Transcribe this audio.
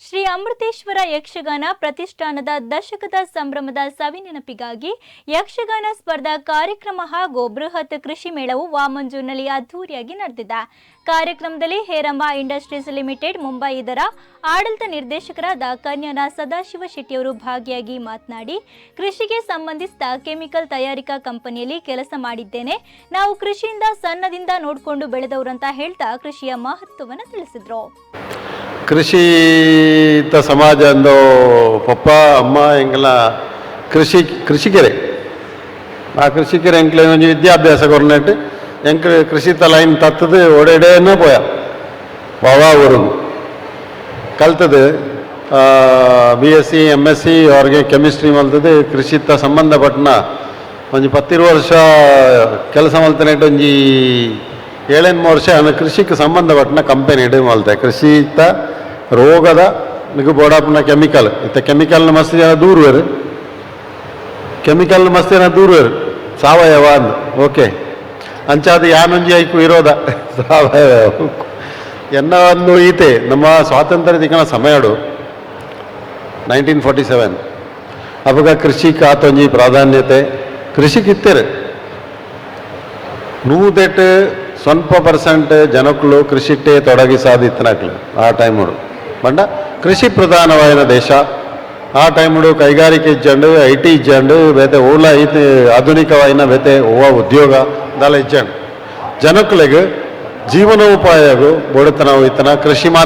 ಶ್ರೀ ಅಮೃತೇಶ್ವರ ಯಕ್ಷಗಾನ ಪ್ರತಿಷ್ಠಾನದ ದಶಕದ ಸಂಭ್ರಮದ ಸವಿನೆನಪಿಗಾಗಿ ಯಕ್ಷಗಾನ ಸ್ಪರ್ಧಾ ಕಾರ್ಯಕ್ರಮ ಹಾಗೂ ಬೃಹತ್ ಕೃಷಿ ಮೇಳವು ವಾಮಂಜೂರಿನಲ್ಲಿ ಅದ್ದೂರಿಯಾಗಿ ನಡೆದಿದೆ. ಕಾರ್ಯಕ್ರಮದಲ್ಲಿ ಹೇರಂಬ ಇಂಡಸ್ಟ್ರೀಸ್ ಲಿಮಿಟೆಡ್ ಮುಂಬೈ ಇದರ ಆಡಳಿತ ನಿರ್ದೇಶಕರಾದ ಕನ್ಯಾನ ಸದಾಶಿವ ಶೆಟ್ಟಿಯವರು ಭಾಗಿಯಾಗಿ ಮಾತನಾಡಿ, ಕೃಷಿಗೆ ಸಂಬಂಧಿಸಿದ ಕೆಮಿಕಲ್ ತಯಾರಿಕಾ ಕಂಪನಿಯಲ್ಲಿ ಕೆಲಸ ಮಾಡಿದ್ದೇನೆ. ನಾವು ಕೃಷಿಯಿಂದ ಸಣ್ಣದಿಂದ ನೋಡಿಕೊಂಡು ಅಂತ ಹೇಳ್ತಾ ಕೃಷಿಯ ಮಹತ್ವವನ್ನು ತಿಳಿಸಿದ್ರು. ಕೃಷಿತ ಸಮಾಜ ಅಂದು ಪಪ್ಪ, ಅಮ್ಮ ಎಂಗೆಲ್ಲ ಕೃಷಿ, ಕೃಷಿಕೆರೆ. ಆ ಕೃಷಿಕೆರೆ ಎಂಕ್ಲೆ ಒಂಜಿ ವಿದ್ಯಾಭ್ಯಾಸ ಕೊರ್ನೆಟ್ ಎಂಕ್ ಕೃಷಿ ಲೈನ್ ತತ್ತದು ಒಡೆಡೇನ ಪೋಯ. ಬಾವಾ ಊರು. ಕಲ್ತದು B S C M S C ಅವ್ರಿಗೆ ಕೆಮಿಸ್ಟ್ರಿ ಮಲ್ತದು ಕೃಷಿತ ಸಂಬಂಧಪಟ್ಟನ ಒಂಜಿ ಪತ್ತಿರು ವರ್ಷ ಕೆಲಸ ಮಲ್ತನೆಟ್ ಒಂಜಿ ಏಳೆಂಟು ವರ್ಷ ಕೃಷಿಗೆ ಸಂಬಂಧಪಟ್ಟನ ಕಂಪೆನಿ ಮಲ್ತೆ. ಕೃಷಿತ ರೋಗದ ನಿಗು ಬೋಡಾಪನ ಕೆಮಿಕಲ್. ಇತ್ತ ಕೆಮಿಕಲ್ನ ಮಸ್ತ್ ಜನ ದೂರುವರು ಕೆಮಿಕಲ್ ಮಸ್ತ್ ಜನ ದೂರುವರು ಸಾವಯವ ಅಂದ್. ಓಕೆ. ಅಂಚಾದ ಯಾನೊಂಜಿ ಐಕು ಇರೋದ? ಸಾವಯವ. ಎನ್ನ ಒಂದು ಈತೆ. ನಮ್ಮ ಸ್ವಾತಂತ್ರ್ಯ ದಿಕ್ಕನ ಸಮಯಡು ನೈನ್ಟೀನ್ ಫೋರ್ಟಿ ಸೆವೆನ್ ಅವಾಗ ಕೃಷಿ ಕಾತೊಂಜಿ ಪ್ರಾಧಾನ್ಯತೆ. ಕೃಷಿಗಿತ್ತೇರು ನೂದೆಟ್ ಸ್ವಲ್ಪ ಪರ್ಸೆಂಟ್ ಜನಕ್ಕಳು ಕೃಷಿಟ್ಟೆ ತೊಡಗಿ ಸಾಧಿತ್ತನಕ್ಲು ಆ ಟೈಮುಡು ಬಂಡ. ಕೃಷಿ ಪ್ರಧಾನವಾದ ದೇಶ. ಆ ಟೈಮ್ಡು ಕೈಗಾರಿಕೆ ಇಜ್ಜಂಡು ಐ ಟಿ ಇಜ್ಜಂಡು ಬೇತೆ ಓಲ ಐತಿ ಆಧುನಿಕವಾಯಿನ ಬೇತೆ ಓವ ಉದ್ಯೋಗ ದಾಲ ಇಜ್ಜಂಡು. ಜನಕ್ಕಳಿಗೆ ಜೀವನೋಪಾಯಗೂ ಬಡತನ ಇತ್ತನ, ಕೃಷಿ